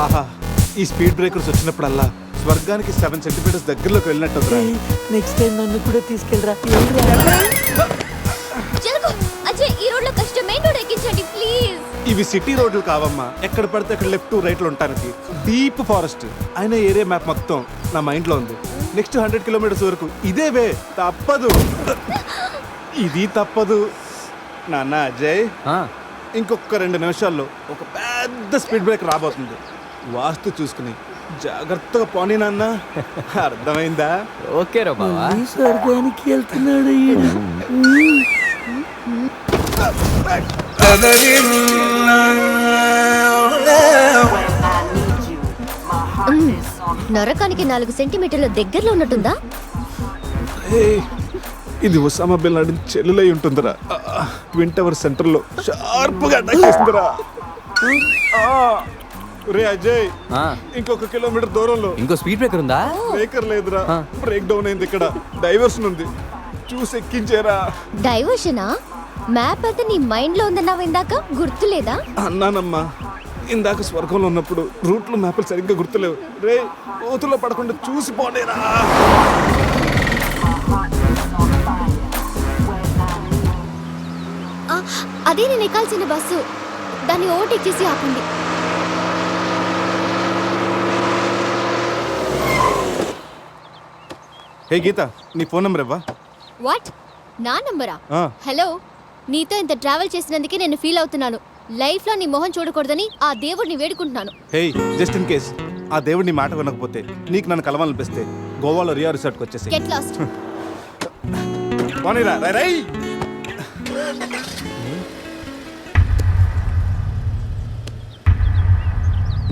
ఆహా ఈ speed breakers వచ్చినప్పుడల్లా స్వర్గానికి సెవెన్ సెంటీమీటర్స్ దగ్గరలోకి వెళ్ళినట్టు నెక్స్ట్ టైం నన్ను కూడా తీసుకెళ్ళరా. జరుగు అజయ్ ఈ రోడ్లో కష్టం. మెయిన్ రోడ్ ఎక్కించండి ప్లీజ్ ఇవి సిటీ రోడ్లు కావమ్మా. ఎక్కడ పడితే అక్కడ లెఫ్ట్ రైట్లో ఉండటానికి డీప్ ఫారెస్ట్. అయిన ఏరియా మ్యాప్ మొత్తం నా మైండ్లో ఉంది. నెక్స్ట్ హండ్రెడ్ కిలోమీటర్స్ వరకు ఇదే వే తప్పదు. ఇది తప్పదు. నాన్న అజయ్. ఇంకొక రెండు నిమిషాల్లో ఒక పెద్ద స్పీడ్ బ్రేక్ రాబోతుంది. వాస్తు చూసుకుని జాగ్రత్తగా పోనీ నాన్న. అర్థమైందా? ఓకే రా బావా. స్వర్గానికి వెళ్తున్నాడు. నరకానికి నాలుగు సెంటీమీటర్ల దగ్గరలో ఉన్నట్టుందా? ఏయ్, ఇది ఒసామా బిన్ లాడెన్ చెల్లులై ఉంటుందిరా. ట్విన్ టవర్ సెంటర్లో షార్ప్గా అటాక్ చేస్తుందిరా. ఆ, రే అజయ్ ఆ, ఇంకొక కిలోమీటర్ దూరంలో. ఇంకో స్పీడ్ బ్రేకర్ ఉందా? బ్రేకర్ లేదురా బ్రేక్ డౌన్ అయింది ఇక్కడ. డైవర్షన్ ఉంది. చూసి ఎక్కించేరా. డైవర్షనా? మ్యాప్ అయితే నీ మైండ్లో ఉందన్నావు ఇందాక గుర్తులేదా? అన్నానమ్మా ఇందాక స్వర్గంలో ఉన్నప్పుడు రూట్లు మ్యాప్లు సరిగ్గా గుర్తులేవు. రే కోతులో పడకుండా చూసి పోనేరా అదే నేను ఎక్కాల్సిన బస్సు. దాన్ని ఓవర్టేక్ చేసి ఆపండి. హే గీత నీ ఫోన్ నెంబర్ ఇవ్వా? వాట్? నా నంబరా? ఆ. హలో నీతో ఇంత ట్రావెల్ చేసినందుకే నేను ఫీల్ అవుతున్నాను. లైఫ్లో నీ మొహం చూడకూడదని ఆ దేవుడిని వేడుకుంటున్నాను. హే జస్ట్ ఇన్ కేస్ ఆ దేవుడి నీ మాట వినకపోతే నీకు నన్ను కలవాలనిపిస్తే గోవాలో రియా రిసార్ట్కి వచ్చేసి గెట్ లాస్ట్. పోనీరా రై రై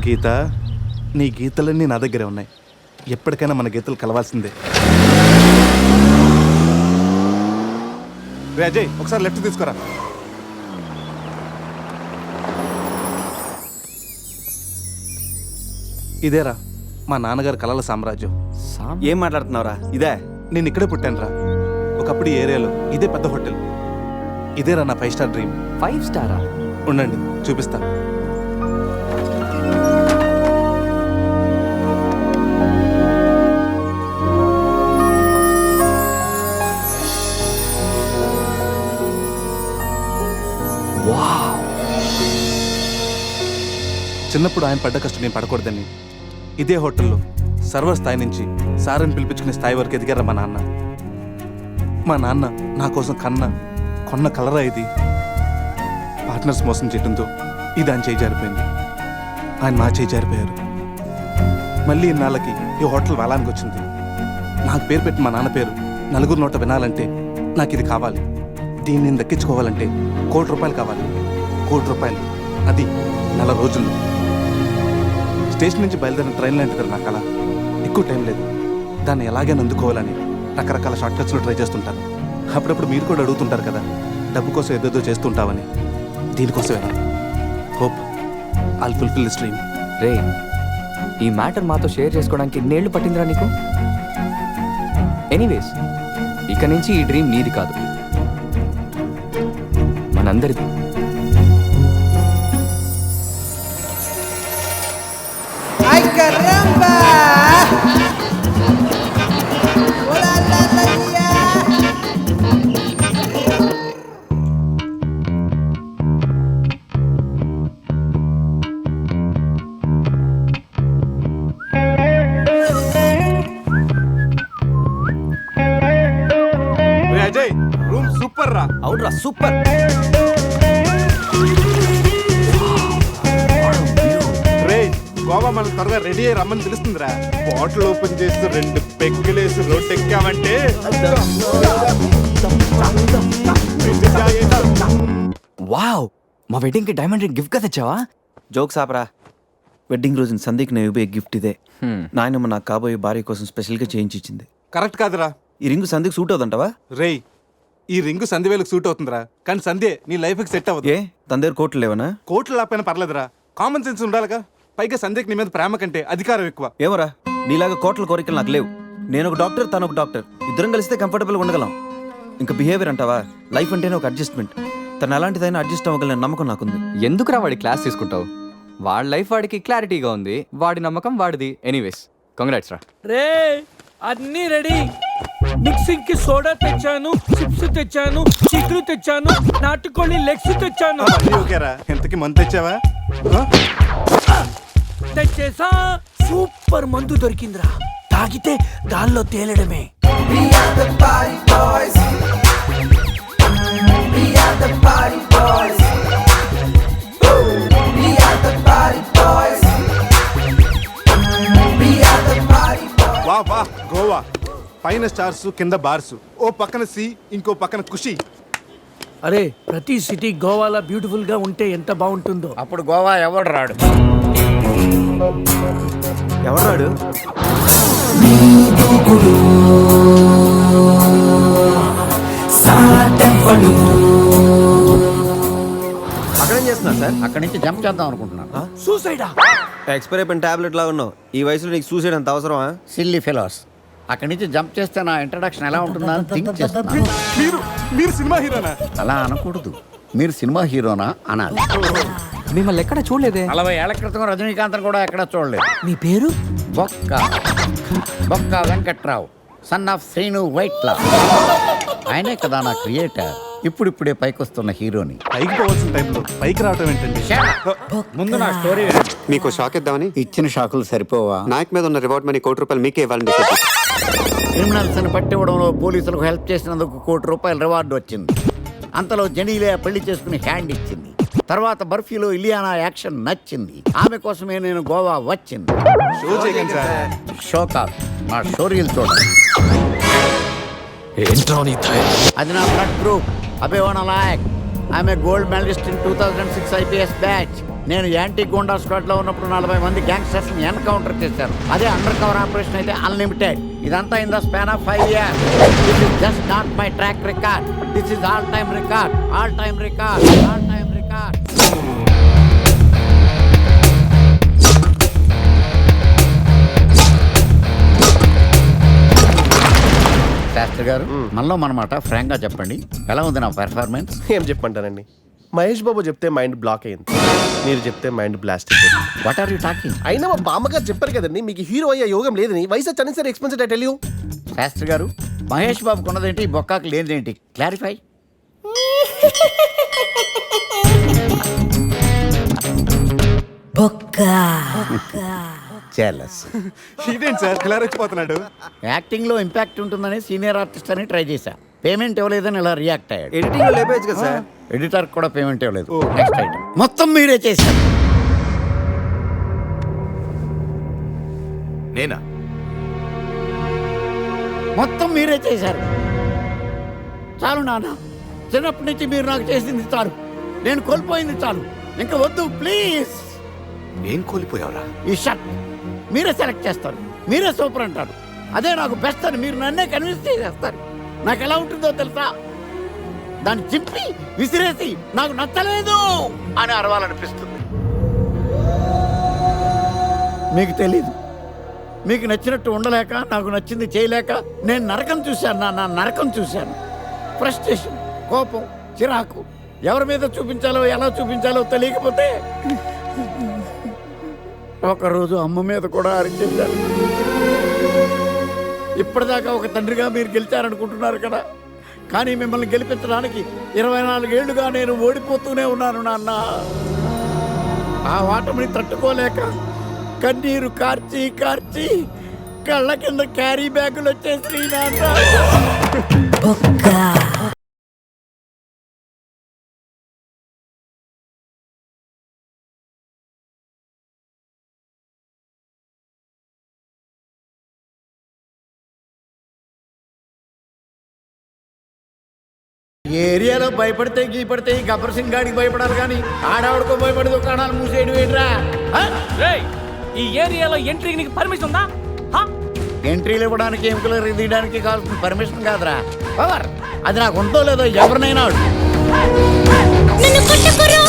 గీత నీ గీతలన్నీ నా దగ్గరే ఉన్నాయి. ఎప్పటికైనా మన గీతలు కలవాల్సిందే. రే అజయ్ ఒకసారి లెఫ్ట్ తీసుకురా. ఇదేరా మా నాన్నగారి కలల సామ్రాజ్యం. సామ్- ఏం మాట్లాడుతున్నావురా? ఇదే? నేను ఇక్కడే పుట్టానురా. ఒకప్పుడు ఈ ఏరియాలో ఇదే పెద్ద హోటల్. ఇదేరా నా ఫైవ్ స్టార్ డ్రీమ్. ఫైవ్ స్టారా? ఉండండి చూపిస్తా. చిన్నప్పుడు ఆయన పడ్డ కష్టం నేను పడకూడదని. ఇదే హోటల్లో సర్వర్ స్థాయి నుంచి సారని పిలిపించుకునే స్థాయి వరకు ఎదిగారా మా నాన్న? మా నాన్న నా కోసం కన్న కొన్న కలరా ఇది? పార్ట్నర్స్ మోసం చేయడంతో ఇది ఆయన చేయి జారిపోయింది. ఆయన నా చేయి జారిపోయారు. మళ్ళీ ఇన్నాళ్ళకి ఈ హోటల్ వేలానికి వచ్చింది. నాకు పేరు పెట్టి మా నాన్న పేరు నలుగురు నోట వినాలంటే నాకు ఇది కావాలి. దీన్ని నేను దక్కించుకోవాలంటే కోటి రూపాయలు కావాలి. కోటి రూపాయలు. అది నెల రోజుల్లో. స్టేషన్ నుంచి బయలుదేరిన ట్రైన్ లాంటిది నా కళ ఎక్కువ టైం లేదు. దాన్ని ఎలాగైనా అందుకోవాలని రకరకాల షార్ట్ కట్స్లో ట్రై చేస్తుంటాను. అప్పుడప్పుడు మీరు కూడా అడుగుతుంటారు కదా డబ్బు కోసం ఏదేదో చేస్తుంటావని. దీనికోసమేనా? Hope. I'll fulfil this dream రే ఈ మ్యాటర్ మాతో షేర్ చేసుకోవడానికి ఎన్నేళ్ళు పట్టిందిరా నీకు? ఎనీవేస్ ఇక నుంచి ఈ డ్రీమ్ నీది కాదు. మనందరిది. సూపర్ రా. అవునరా సూపర్. రే గోవా మనం త్వరగా రెడీ అయ్యి రమ్మని తెలుస్తుందిరా బాటిల్ ఓపెన్ చేస్తూ రెండు పెగ్గులేసి రోడ్ ఎక్కామంటే. వావ్ మా వెడ్డింగ్కి డైమండ్ రింగ్ గిఫ్ట్గా తెచ్చావా? జోక్స్ ఆపరా వెడ్డింగ్ రోజున సందీక్ నేను ఇవ్వే గిఫ్ట్ ఇదే. హ్మ్. నాయనమ్మ నాకు కాబోయే భార్య కోసం స్పెషల్గా చేయించి ఇచ్చింది కరెక్ట్ కాదురా. ఈ రింగు సందీక్ సూట్ అవుతుంటావా రేయ్ ఈ రింగు సంధ్యవేలకు సూట్ అవుతుందిరా. కానీ సంధ్య నీ లైఫ్కి సెట్ అవ్వదు. ఏ? తన దగ్గర కోట్లు లేవనా? కోట్లు లేకపోయినా పర్లేదురా. కామన్ సెన్స్ ఉండాలిగా. పైగా సంధ్యకి నీ మీద ప్రేమ కంటే అధికారం ఎక్కువ. ఏమరా నీలాగా కోట్ల కోరికలు నాకు లేవు. నేను ఒక డాక్టర్ తను ఒక డాక్టర్. ఇద్దరం కలిస్తే కంఫర్టబుల్గా ఉండగలం. ఇంకా బిహేవియర్ అంటావా? లైఫ్ అంటేనే ఒక అడ్జస్ట్మెంట్ తను ఎలాంటిదైనా అడ్జస్ట్ అవ్వగలని నమ్మకం నాకుంది. ఎందుకురా వాడి క్లాస్ తీసుకుంటావు? వాడి లైఫ్ వాడికి క్లారిటీగా ఉంది. వాడి నమ్మకం వాడిది. ఎనీవేస్ కంగ్రాట్స్ రా. రే అన్నీ రెడీ మిక్సింగ్కి సోడా తెచ్చాను చిప్స్ తెచ్చాను చిక్కులు తెచ్చాను నాటుకోళ్ళి లెగ్స్ తెచ్చాను. అన్నీ ఓకేరా ఎంతకి మంత్ తెచ్చావా? ఆ? తెచ్చేసా. సూపర్ మందు దొరికిందిరా. తాగితే గాల్లో తేలడమే. వా వా గోవా. పైన స్టార్స్ కింద బార్స్. ఓ పక్కన సి ఇంకో పక్కన ఖుషి అరే ప్రతి సిటీ గోవాలో బ్యూటిఫుల్గా ఉంటే ఎంత బాగుంటుందో. అప్పుడు గోవా ఎవడు రాడు? అక్కడేం చేస్తున్నారు సార్? అక్కడి నుంచి జంప్ చేద్దాం అనుకుంటున్నాను. సూసైడా ఎక్స్పైర్ అయిపోయిన టాబ్లెట్ లా ఉన్నావు? ఈ వయసులో నీకు సూసైడ్ అంత అవసరమా? సిల్లీ ఫెలోస్ అక్కడి నుంచి జంప్ చేస్తే నా ఇంట్రడక్షన్ ఎలా ఉంటుందా అని థింక్ చేస్తున్నాను మీరు మీరు సినిమా హీరోనా? అలా అనకూడదు. మీరు సినిమా హీరోనా అనాలి. మిమ్మల్ని ఎక్కడ చూడలేదే? నలభై ఏళ్ళ క్రితం రజనీకాంత్ కూడా ఎక్కడ చూడలేదు. మీ పేరు? బొక్క. బొక్క వెంకట్రావు సన్ ఆఫ్ శ్రీను వైట్లా. ఆయనే కదా నా క్రియేటర్ ఇప్పుడిప్పుడే పైకొస్తున్న హీరోని. పైకి పోవాల్సిన టైంలో పైకి రావటం ఏంటండి? ముందు నా స్టోరీ. మీకు షాక్ ఇద్దామని? ఇచ్చిన షాకులు సరిపోవా? నాయక్ మీద ఉన్న రివార్డ్ మనీ కోటి రూపాయలు మీకే ఇవ్వాలని డిసైడ్ చేశాను. క్రిమినల్స్ని పట్టివ్వడంలో పోలీసులకు హెల్ప్ చేసినందుకు కోటి రూపాయల రివార్డు వచ్చింది. అంతలో జనీలే పెళ్ళి చేసుకుని హ్యాండ్ ఇచ్చింది. తర్వాత బర్ఫీలో ఇలియానా యాక్షన్ నచ్చింది. ఆమె కోసమే నేను గోవా వచ్చింది. షో చేయకండి సార్ షో కాదు నా స్టోరీలు చూడండి అది నా బ్లడ్ గ్రూప్. అభివన లాయక్ ఆమె gold medalist in two thousand six IPS batch. నేను యాంటీ గోండా స్క్వాడ్లో ఉన్నప్పుడు నలభై మంది గ్యాంగ్స్టర్స్ని ఎన్కౌంటర్ చేశారు. అదే అండర్ కవర్ ఆపరేషన్ అయితే అన్లిమిటెడ్ ఇదంతా in the span of five years this is just not my track record this is all time record all time record all time record Shastri garu మనలో మనమాట ఫ్రాంక్గా చెప్పండి. ఎలా ఉంది నా పెర్ఫార్మెన్స్ ఏం చెప్పమంటానండి మహేష్ బాబు చెప్తే మైండ్ బ్లాక్ అయింది మీరు చెప్తే మైండ్ బ్లాస్ట్ అయిపోయింది. వాట్ ఆర్ యూ టాకింగ్ అయినా మా బామ్మగారు చెప్పారు కదండి మీకు హీరో అయ్యే యోగం లేదని. వయసు వచ్చి సరే expensive I tell you Shastri garu Mahesh Babu కొన్నదేంటి బొక్కాకి లేనిదేంటి? Clarify చెలస్ ఇదేంటి సార్? ఇలా రెచ్చిపోతున్నాడు. యాక్టింగ్లో ఇంపాక్ట్ ఉంటుందని సీనియర్ ఆర్టిస్ట్ అని ట్రై చేశా. పేమెంట్ ఇవ్వలేదని ఇలా రియాక్ట్ అయ్యాడు. ఎడిటింగ్ లేపేయచ్చు కదా సార్? ఎడిటర్ కూడా పేమెంట్ ఇవ్వలేదు. నెక్స్ట్ ఐటమ్ మొత్తం మీరే చేశారు. నేనా? మొత్తం మీరే చేశారు. చాలు నాన్న చిన్నప్పటి నుంచి మీరు నాకు చేసింది చాలు. నేను కోల్పోయింది చాలు. ఇంకా వద్దు ప్లీజ్ ఏం కోల్పోయావురా? ఈ షర్ట్ మీరే సెలెక్ట్ చేస్తారు. మీరే సూపర్ అంటారు. అదే నాకు బెస్ట్ అని మీరు నన్నే కన్విన్స్ చేసేస్తారు. నాకు ఎలా ఉంటుందో తెలుసా? దాన్ని చింపి విసిరేసి నాకు నచ్చలేదు అని అరవాలనిపిస్తుంది. మీకు తెలీదు. మీకు నచ్చినట్టు ఉండలేక నాకు నచ్చింది చేయలేక నేను నరకం చూశాను నా నా నరకం చూశాను. ఫ్రస్ట్రేషన్ కోపం చిరాకు ఎవరి మీద చూపించాలో ఎలా చూపించాలో తెలియకపోతే ఒకరోజు అమ్మ మీద కూడా అరిచేశాను. ఇప్పటిదాకా ఒక తండ్రిగా మీరు గెలిచారనుకుంటున్నారు కదా. కానీ మిమ్మల్ని గెలిపించడానికి ఇరవై నాలుగేళ్ళుగా నేను ఓడిపోతూనే ఉన్నాను నాన్న. ఆ వాటమిని తట్టుకోలేక కన్నీరు కార్చి కార్చి కళ్ళ కింద క్యారీ బ్యాగులు వచ్చేసి నాన్న. ఏరియాలో భయపడితే గీపడితే ఈ గబ్బర్ సింగ్ గాడికి భయపడాలి కానీ ఆడావిడకో భయపడి దుకాణాలు మూసేయడం ఏంట్రా ఆ? ఈ ఏరియాలో ఎంట్రీకి నీకు పర్మిషన్ ఉందా హా? ఎంట్రీలు ఇవ్వడానికి ఎముకలు తీయడానికి కావాల్సిన పర్మిషన్ కాదురా పవర్ అది నాకు ఉందో లేదో ఎవరినైనా అడుగు. నన్ను కొట్టకురా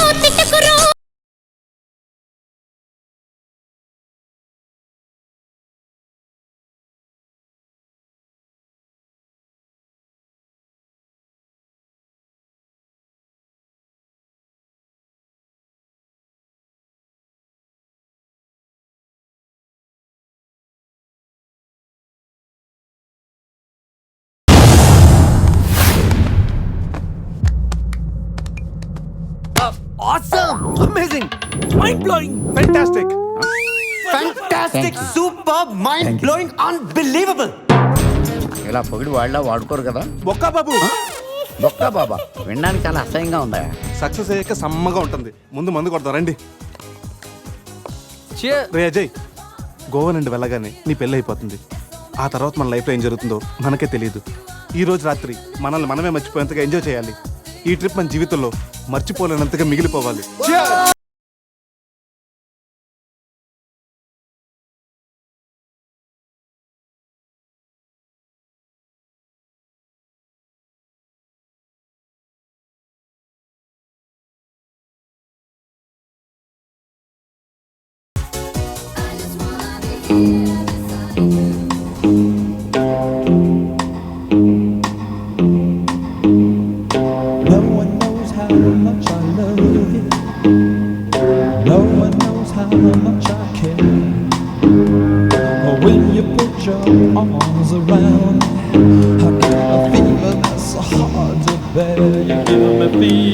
amazing mind blowing fantastic fantastic super mind blowing unbelievable ఇలా పొగిడి వాళ్ళ వాడుకోరు కదా? బొక్క బాబు. బొక్క బాబా. వినడానికి చాలా అసహ్యంగా ఉందా? సక్సెస్ అయ్యాక సమ్మగా ఉంటుంది. ముందు మందు కొడతాం రండి. రే అజయ్ గోవా నుండి వెళ్ళగానే నీ పెళ్ళి అయిపోతుంది. ఆ తర్వాత మన లైఫ్లో ఏం జరుగుతుందో మనకే తెలియదు ఈ రోజు రాత్రి మనల్ని మనమే మర్చిపోయేంతగా ఎంజాయ్ చేయాలి. ఈ ట్రిప్ మన జీవితంలో మర్చిపోలేనంతగా మిగిలిపోవాలి.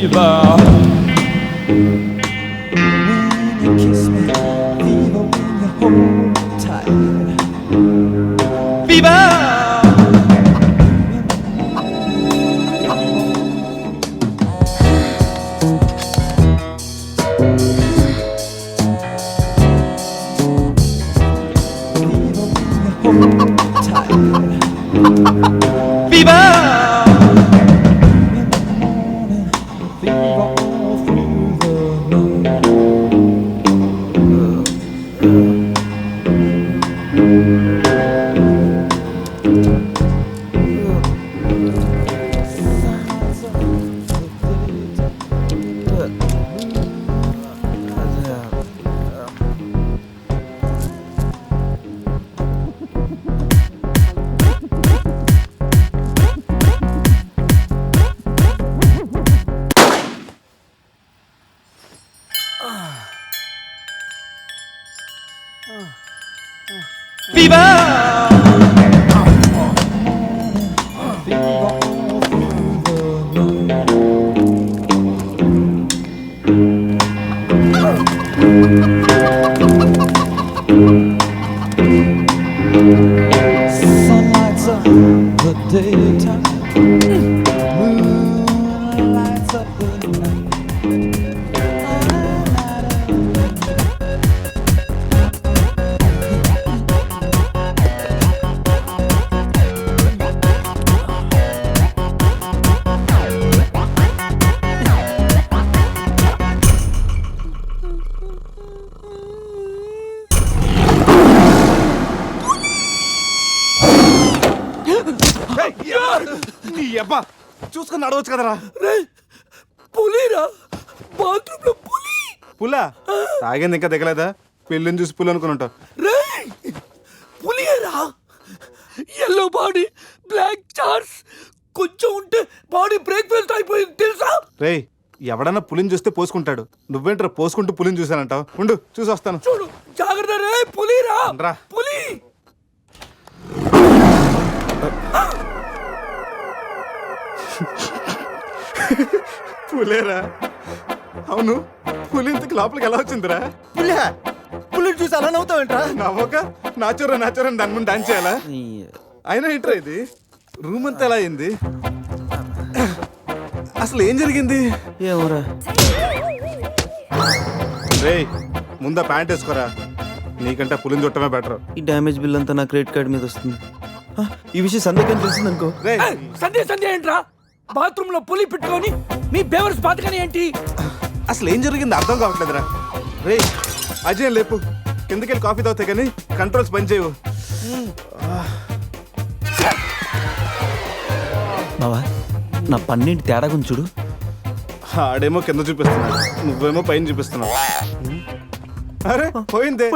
believer. 비바 Sunlight's up the day. చూసుకొని నడవచ్చు కదరా. పులిరా. బాత్రూమ్లో పులి? పులా తాగింది ఇంకా దిగలేదా? పెళ్ళిని చూసి పుల్ అనుకుని రేయ్ పులియరా? ఎల్లో బాడీ బ్లాక్ చార్స్ కొంచెం ఉంటే బాడీ బ్రేక్ ఫెయిల్ అయిపోయింది తెలుసా? రేయ్ ఎవడన్నా పులిని చూస్తే పోసుకుంటాడు. నువ్వేంట్రా పోసుకుంటూ పులిని చూసానంటావు ఉండు చూసి వస్తాను. చూడు జాగ్రత్త రే పులిరా. రా. పులి. పులేరా? అవును పులి ఇంతకు లోపలికి ఎలా వచ్చిందిరా? పులి పులి చూసి అలా నవ్వుతావేంట్రా? నవ్వక నాచురా నాచురా అని దాని ముందు డాన్స్ చేయాలా? అయినా ఏంట్రా ఇది? రూమ్ అంతా ఎలా అయింది? అసలు ఏం జరిగింది? ఏమోరా రేయ్ ముందా ప్యాంట్ వేసుకోరా? నీకంటే పులిని చుట్టమే బెటర్ ఈ డ్యామేజ్ బిల్ అంతా నా క్రెడిట్ కార్డ్ మీద వస్తుంది. ఆ, ఈ విషయం సందేహం తెలిసింది అనుకో రే సంధ్య సంధ్య ఏంట్రా? బాత్రూమ్లో పులి పెట్టుకొని మీ బేవర్స్ బాతకని ఏంటి? అసలు ఏం జరిగింది అర్థం కావట్లేదురా. రే అజయ్ లేపు. కిందకెళ్ళి కాఫీ తాగుతాయి కానీ కంట్రోల్స్ పని చేయవు. బావా నా పన్నీటి తేడా గురించి చూడు. ఆడేమో కింద చూపిస్తున్నాడు నువ్వేమో పైన చూపిస్తున్నావు అరే పోయిందే.